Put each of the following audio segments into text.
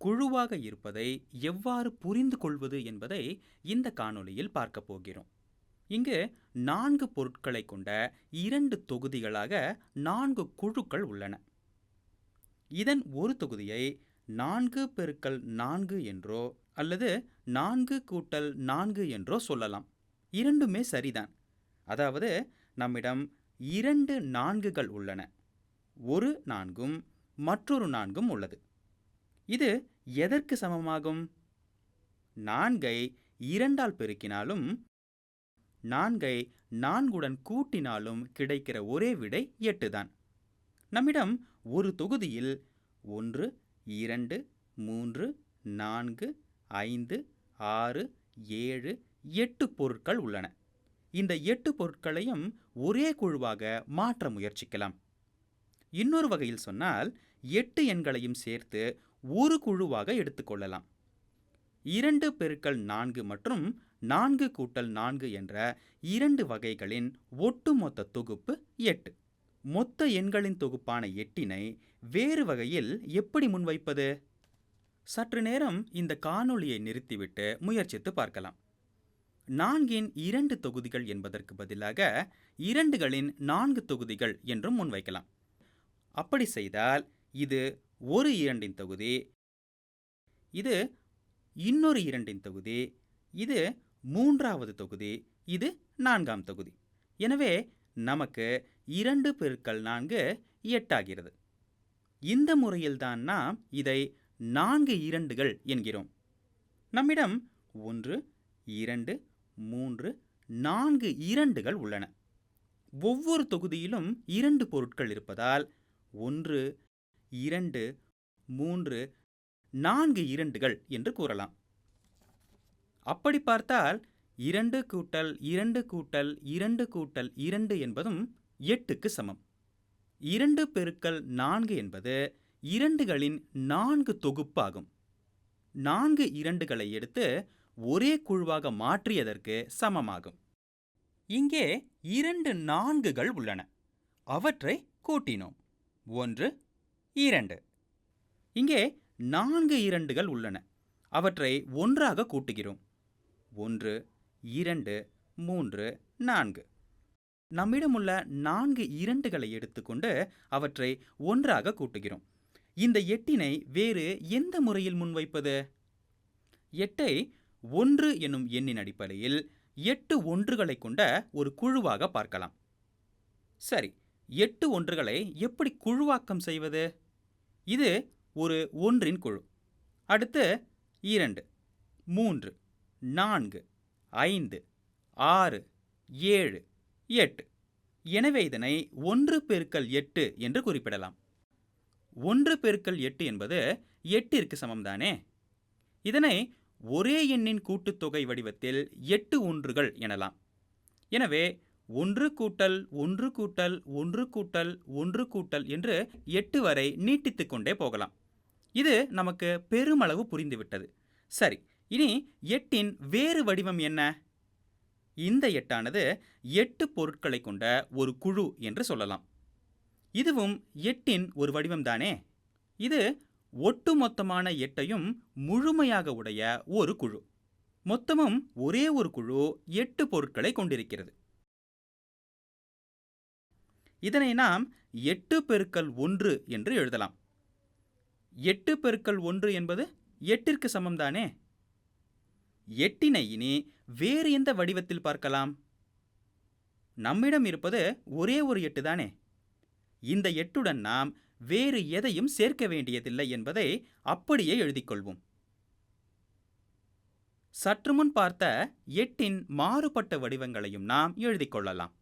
குழுவாக இருப்பதை எவ்வாறு புரிந்து கொள்வது என்பதை இந்த காணொளியில் பார்க்கப் போகிறோம். இங்கு நான்கு பொருட்களை கொண்ட இரண்டு தொகுதிகளாக நான்கு குழுக்கள் உள்ளன. இதன் ஒரு தொகுதியை நான்கு பெருக்கல் நான்கு என்றோ அல்லது நான்கு கூட்டல் நான்கு என்றோ சொல்லலாம். இரண்டுமே சரிதான். அதாவது நம்மிடம் இரண்டு நான்குகள் உள்ளன. ஒரு நான்கும் மற்றொரு நான்கும் உள்ளது. இது எதற்கு சமமாகும்? நான்கை இரண்டால் பெருக்கினாலும் நான்கை நான்குடன் கூட்டினாலும் கிடைக்கிற ஒரே விடை எட்டு தான் நம்மிடம் ஒரு தொகுதியில் ஒன்று இரண்டு மூன்று நான்கு ஐந்து ஆறு ஏழு எட்டு பொருட்கள் உள்ளன. இந்த எட்டு பொருட்களையும் ஒரே குழுவாக மாற்ற முயற்சிக்கலாம். இன்னொரு வகையில் சொன்னால் எட்டு எண்களையும் சேர்த்து ஒரு குழுவாக எடுத்துக்கொள்ளலாம். இரண்டு பெருக்கல் நான்கு மற்றும் நான்கு கூட்டல் நான்கு என்ற இரண்டு வகைகளின் ஒட்டுமொத்த தொகுப்பு எட்டு. மொத்த எண்களின் தொகுப்பான எட்டினை வேறு வகையில் எப்படி முன்வைப்பது? சற்று நேரம் இந்த காணொளியை நிறுத்திவிட்டு முயற்சித்து பார்க்கலாம். நான்கின் இரண்டு தொகுதிகள் என்பதற்கு பதிலாக இரண்டுகளின் நான்கு தொகுதிகள் என்றும் முன்வைக்கலாம். அப்படி செய்தால் இது ஒரு இரண்டின் தொகுதி. இது இன்னொரு இரண்டின் தொகுதி. இது மூன்றாவது தொகுதி. இது நான்காம் தொகுதி. எனவே நமக்கு இரண்டு பெருக்கள் நான்கு எட்டாகிறது. இந்த முறையில்தான் நாம் இதை நான்கு இரண்டுகள் என்கிறோம். நம்மிடம் ஒன்று இரண்டு மூன்று நான்கு இரண்டுகள் உள்ளன. ஒவ்வொரு தொகுதியிலும் இரண்டு பொருட்கள் இருப்பதால் ஒன்று இரண்டு மூன்று நான்கு இரண்டுகள் என்று கூறலாம். அப்படி பார்த்தால் இரண்டு கூட்டல் இரண்டு கூட்டல் இரண்டு கூட்டல் இரண்டு என்பதும் எட்டுக்கு சமம். இரண்டு பெருக்கல் நான்கு என்பது இரண்டுகளின் நான்கு தொகுப்பாகும். நான்கு இரண்டுகளை எடுத்து ஒரே குழுவாக மாற்றியதற்கு சமமாகும். இங்கே இரண்டு நான்குகள் உள்ளன. அவற்றை கூட்டினோம். ஒன்று இரண்டு. இங்கே நான்கு இரண்டுகள் உள்ளன. அவற்றை ஒன்றாக கூட்டுகிறோம். ஒன்று இரண்டு மூன்று நான்கு. நம்மிடமுள்ள நான்கு இரண்டுகளை எடுத்துக்கொண்டு அவற்றை ஒன்றாக கூட்டுகிறோம். இந்த எட்டினை வேறு எந்த முறையில் முன்வைப்பது? எட்டை ஒன்று என்னும் எண்ணின் அடிப்படையில் எட்டு ஒன்றுகளை கொண்ட ஒரு குழுவாக பார்க்கலாம். சரி எட்டு ஒன்றுகளை எப்படி குழுவாக்கம் செய்வது? இது ஒரு ஒன்றின் குழு. அடுத்து இரண்டு மூன்று நான்கு ஐந்து ஆறு ஏழு எட்டு. எனவே இதனை ஒன்று பெருக்கல் எட்டு என்று குறிப்பிடலாம். ஒன்று பெருக்கல் எட்டு என்பது எட்டிற்கு சமம்தானே? இதனை ஒரே எண்ணின் கூட்டுத்தொகை வடிவத்தில் எட்டு ஒன்றுகள் எனலாம். எனவே ஒன்று கூட்டல் ஒன்று கூட்டல் ஒன்று கூட்டல் ஒன்று கூட்டல் என்று எட்டு வரை நீட்டித்து கொண்டே போகலாம். இது நமக்கு பெருமளவு புரிந்துவிட்டது. சரி இனி எட்டின் வேறு வடிவம் என்ன? இந்த எட்டானது எட்டு பொருட்களை கொண்ட ஒரு குழு என்று சொல்லலாம். இதுவும் எட்டின் ஒரு வடிவம்தானே இது ஒட்டுமொத்தமான எட்டையும் முழுமையாக உடைய ஒரு குழு. மொத்தமும் ஒரே ஒரு குழு எட்டு பொருட்களை கொண்டிருக்கிறது. இதனை நாம் எட்டு பெருக்கல் ஒன்று என்று எழுதலாம். எட்டு பெருக்கல் ஒன்று என்பது எட்டிற்கு சமம்தானே? எட்டினை இனி வேறு எந்த வடிவத்தில் பார்க்கலாம்? நம்மிடம் இருப்பது ஒரே ஒரு எட்டு தானே இந்த எட்டுடன் நாம் வேறு எதையும் சேர்க்க வேண்டியதில்லை என்பதை அப்படியே எழுதிக்கொள்வோம் சற்று முன் பார்த்த எட்டின் மாறுபட்ட வடிவங்களையும் நாம் எழுதிக் கொள்ளலாம்.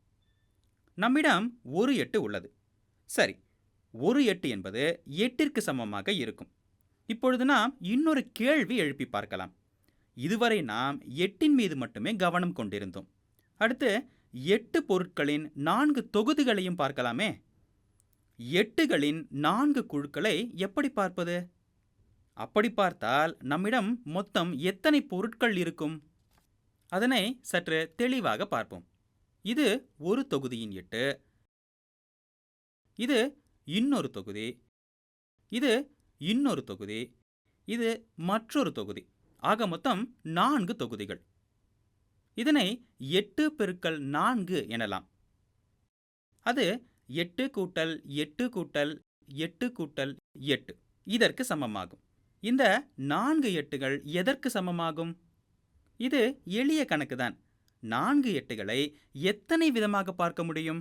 நம்மிடம் ஒரு எட்டு உள்ளது. சரி ஒரு எட்டு என்பது எட்டிற்கு சமமாக இருக்கும். இப்பொழுது நாம் இன்னொரு கேள்வி எழுப்பி பார்க்கலாம். இதுவரை நாம் எட்டின் மீது மட்டுமே கவனம் கொண்டிருந்தோம். அடுத்து எட்டு பொருட்களின் நான்கு தொகுதிகளையும் பார்க்கலாமே. எட்டுகளின் நான்கு குழுக்களை எப்படி பார்ப்பது? அப்படி பார்த்தால் நம்மிடம் மொத்தம் எத்தனை பொருட்கள் இருக்கும்? அதனை சற்று தெளிவாக பார்ப்போம். இது ஒரு தொகுதியின் எட்டு. இது இன்னொரு தொகுதி. இது இன்னொரு தொகுதி. இது மற்றொரு தொகுதி. ஆக மொத்தம் நான்கு தொகுதிகள். இதனை எட்டு பெருக்கல் நான்கு எனலாம். அது எட்டு கூட்டல் எட்டு கூட்டல் எட்டு கூட்டல் எட்டு. இதற்கு சமமாகும். இந்த நான்கு எட்டுகள் எதற்கு சமமாகும்? இது எளிய கணக்குதான். நான்கு எட்டுகளை எத்தனை விதமாக பார்க்க முடியும்?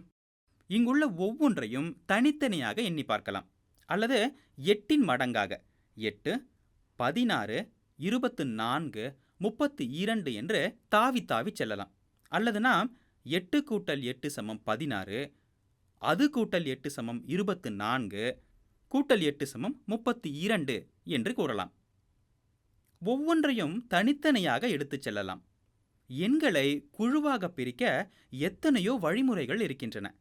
இங்குள்ள ஒவ்வொன்றையும் தனித்தனியாக எண்ணி பார்க்கலாம். அல்லது எட்டின் மடங்காக எட்டு பதினாறு இருபத்து நான்கு முப்பத்து இரண்டு என்று தாவி தாவி செல்லலாம். அல்லது நாம் எட்டு கூட்டல் எட்டு சமம் பதினாறு அது கூட்டல் எட்டு சமம் இருபத்து நான்கு கூட்டல் எட்டு சமம் முப்பத்தி இரண்டு என்று கூறலாம். ஒவ்வொன்றையும் தனித்தனியாக எடுத்துச் செல்லலாம். எண்களை குழுவாக பிரிக்க எத்தனையோ வழிமுறைகள் இருக்கின்றன.